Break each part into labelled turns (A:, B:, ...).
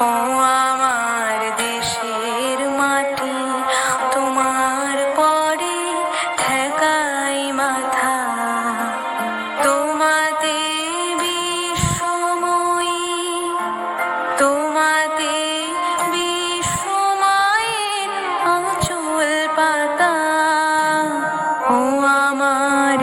A: ও আমার দেশের মাটি তোমার পরে মাথা। তোমাতে তোমাতে পাতা। ও আমার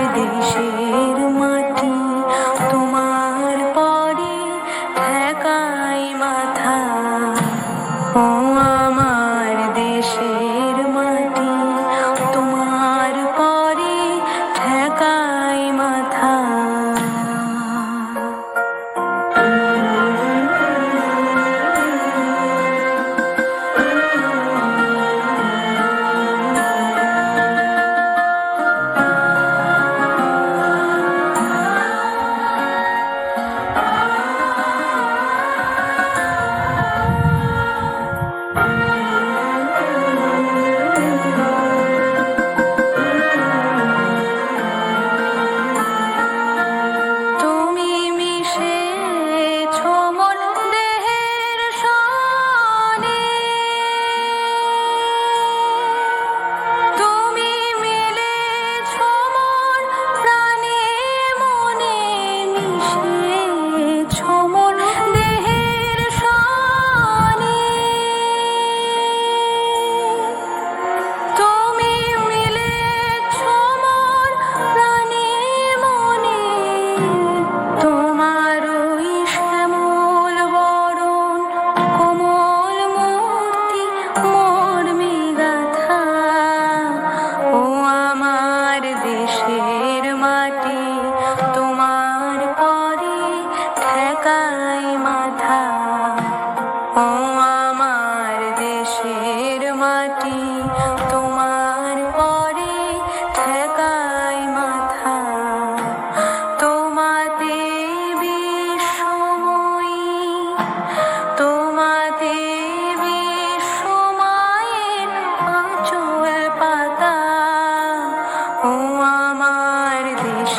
A: দেশের মাটি।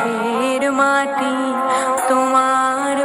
A: দেশের মাটি তোমার